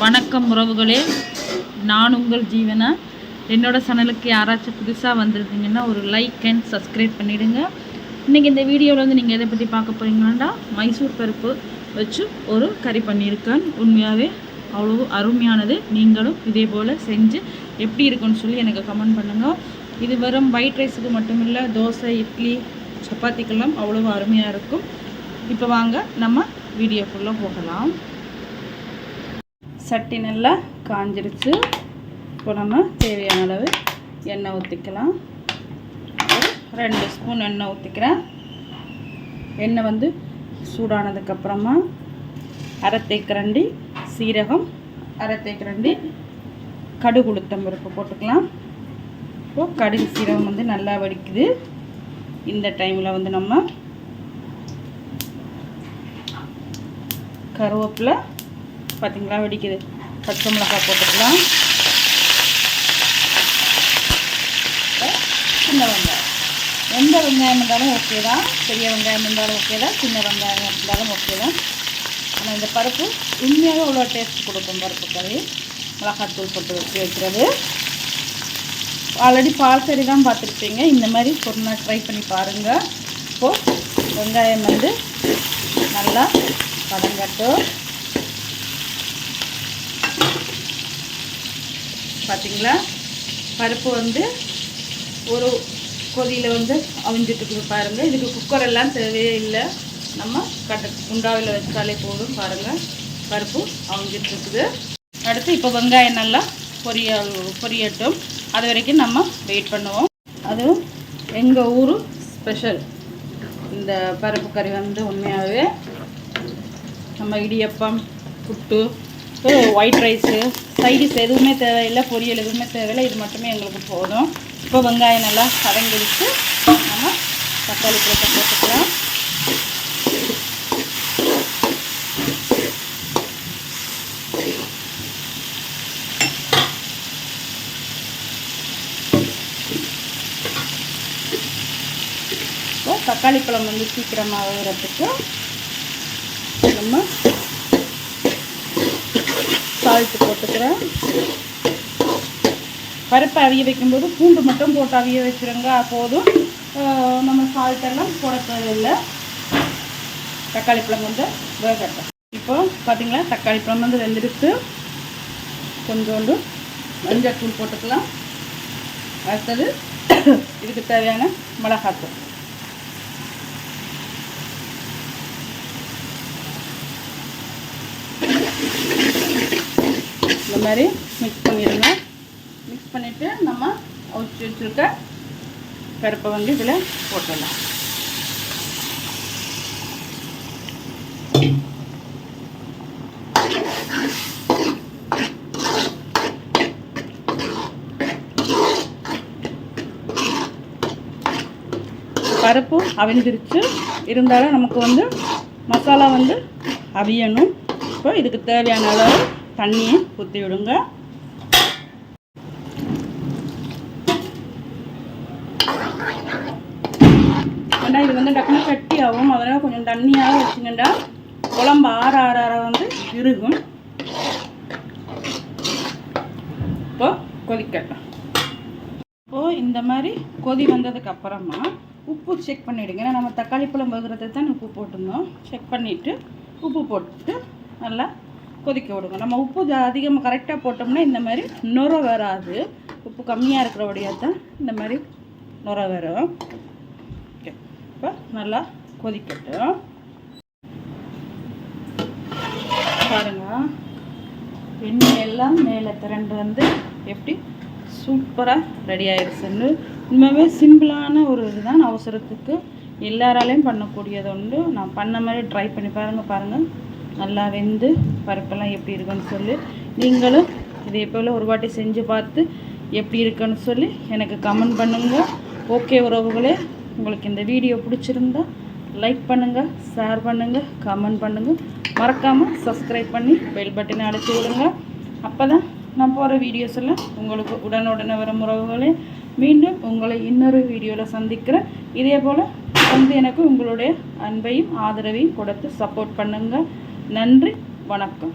வணக்கம் உறவுகளே. நான் உங்கள் ஜீவனா. என்னோட சேனலுக்கு யாராச்சும் புதுசாக வந்திருந்தீங்கன்னா ஒரு லைக் அண்ட் சப்ஸ்கிரைப் பண்ணிவிடுங்க இன்றைக்கி இந்த வீடியோவில் வந்து நீங்கள் எதை பற்றி பார்க்க போகிறீங்கன்னா மைசூர் பருப்பு வச்சு ஒரு கறி பண்ணியிருக்கேன். உண்மையாகவே அவ்வளோ அருமையானது. நீங்களும் இதே போல் செஞ்சு எப்படி இருக்குன்னு சொல்லி எனக்கு கமெண்ட் பண்ணுங்கள் இது வெறும் ஒயிட் ரைஸுக்கு மட்டும் இல்லை தோசை இட்லி சப்பாத்திக்கெல்லாம் அவ்வளோ அருமையாக இருக்கும். இப்போ வாங்க நம்ம வீடியோக்குள்ளே போகலாம். சட்டி நல்லா காஞ்சிருச்சு. இப்போ நம்ம தேவையான அளவு எண்ணெய் ஊற்றிக்கலாம் ரெண்டு ஸ்பூன் எண்ணெய் ஊற்றிக்கிறேன் எண்ணெய் வந்து சூடானதுக்கப்புறமா அரை தேக்கரண்டி சீரகம் அரை தேக்கரண்டி கடுகு உளுத்தம் பருப்பு போட்டுக்கலாம். இப்போது கடுகு சீரகம் வந்து நல்லா வடிக்குது. இந்த டைமில் வந்து நம்ம கருவேப்பிலை பார்த்தீங்களா வெடிக்குது. பச்சை மிளகாய் போட்டுக்கலாம். சின்ன வெங்காயம். எந்த வெங்காயம் இருந்தாலும் ஓகே தான். பெரிய வெங்காயம் இருந்தாலும் ஓகே தான். சின்ன வெங்காயம் இருந்தாலும் ஓகே தான். ஆனால் இந்த பருப்பு உண்மையாக அவ்வளோ டேஸ்ட் கொடுக்கும் பருப்பு கறி. மிளகாத்தூள் போட்டு வச்சு வைக்கிறது. ஆல்ரெடி பால் கறி தான் பார்த்துருப்பீங்க. இந்த மாதிரி ஒரு நாள் ட்ரை பண்ணி பாருங்கள் இப்போது வெங்காயம் வந்து நல்லா பதங்கட்டும் பார்த்தீங்களா பருப்பு வந்து ஒரு கொதியில் வந்து அவிஞ்சிட்டு பாருங்கள் இதுக்கு குக்கர் எல்லாம் தேவையே இல்லை. நம்ம கட்ட குண்டாவில் வச்சாலே போதும் பாருங்கள் பருப்பு அவிஞ்சிட்ருக்குது அடுத்து இப்போ வெங்காயம் நல்லா பொரிய பொரியட்டும். அது வரைக்கும் நம்ம வெயிட் பண்ணுவோம். அதுவும் எங்கள் ஊர் ஸ்பெஷல் இந்த பருப்பு கறி வந்து உண்மையாகவே நம்ம idiyappam puttu white rice side dish எதுவுமே தேவையில்லை பொரியல் எதுவுமே தேவையில்லை இது மட்டுமே எங்களுக்கு போதும். இப்போ வெங்காயம் நல்லா கதங்கிடுச்சு நம்ம தக்காளி பழத்தை போட்டுக்கலாம். இப்போ தக்காளி பழம் வந்து சீக்கிரமாக ஆகிறதுக்கு நம்ம சால்ட்டு போட்டுக்கிறேன். பருப்பை அவிய வைக்கும்போது பூண்டு மட்டும் போட்டு அவிய வச்சுருங்க போதும். நம்ம சால்ட்டெல்லாம் போட தேவையில்லை தக்காளி பழம் வந்து வேகட்டும். இப்போ பார்த்தீங்களா தக்காளி பழம் வந்து வெந்திருக்கு கொஞ்சோண்டு மஞ்சள் தூள் போட்டுக்கலாம். அடுத்தது இதுக்கு தேவையான மிளகாத்தூள். இந்த மாதிரி மிக்ஸ் பண்ணிடுங்க. மிக்ஸ் பண்ணிவிட்டு நம்ம அவிச்சு வச்சுருக்க பருப்பை வந்து இதில் போட்டுடலாம். பருப்பு அவிஞ்சிருச்சு இருந்தாலும் நமக்கு வந்து மசாலா வந்து அவியணும். இப்போ இதுக்கு தேவையான அளவு தண்ணியை ஊற்றி விடுங்க. ஏன்னா இது வந்து டக்குனு கட்டி ஆகும். அதனால் கொஞ்சம் தண்ணியாக வச்சுங்கண்டா குழம்பு ஆற ஆற ஆற வந்து இருக்கும் இப்போ கொதிக்கட்டும். இப்போது இந்த மாதிரி கொதி வந்ததுக்கு அப்புறமா உப்பு செக் பண்ணிவிடுங்க ஏன்னா நம்ம தக்காளி பழம் வகுறது தான் உப்பு போட்டிருந்தோம். செக் பண்ணிவிட்டு உப்பு போட்டுட்டு நல்லா கொதிக்க விடுங்க. நம்ம உப்பு அதிகமாக கரெக்டாக போட்டோம்னா இந்த மாதிரி நுர வராது. உப்பு கம்மியாக இருக்கிறபடியாக தான் இந்த மாதிரி நுர வரும். ஓகே. இப்போ நல்லா கொதிக்கட்டும். பாருங்கள் எண்ணெய் எல்லாம் மேலே திரண்டு வந்து எப்படி சூப்பராக ரெடி ஆயிடுச்சுன்னு உண்மையாகவே சிம்பிளான ஒரு இதுதான் அவசரத்துக்கு எல்லாராலையும் பண்ணக்கூடியது உண்டு. நான் பண்ண மாதிரி ட்ரை பண்ணி பாருங்கள் பாருங்கள் நல்லா வெந்து பருப்பெல்லாம் எப்படி இருக்குன்னு சொல்லி. நீங்களும் இதே போல் ஒரு வாட்டி செஞ்சு பார்த்து எப்படி இருக்குன்னு சொல்லி. எனக்கு கமெண்ட் பண்ணுங்கள் ஓகே உறவுகளே உங்களுக்கு இந்த வீடியோ பிடிச்சிருந்தா லைக் பண்ணுங்கள் ஷேர் பண்ணுங்கள் கமெண்ட் பண்ணுங்கள் மறக்காமல் சப்ஸ்கிரைப் பண்ணி பெல் பட்டனை அடைச்சி விடுங்க. அப்போ தான் நான் போகிற வீடியோஸ் எல்லாம் உங்களுக்கு உடனுடனே வரும் உறவுகளே. மீண்டும் உங்களை இன்னொரு வீடியோவில் சந்திக்கிறேன். இதே போல் வந்து எனக்கு உங்களுடைய அன்பையும் ஆதரவையும் கொடுத்து சப்போர்ட் பண்ணுங்கள் நன்றி வணக்கம்.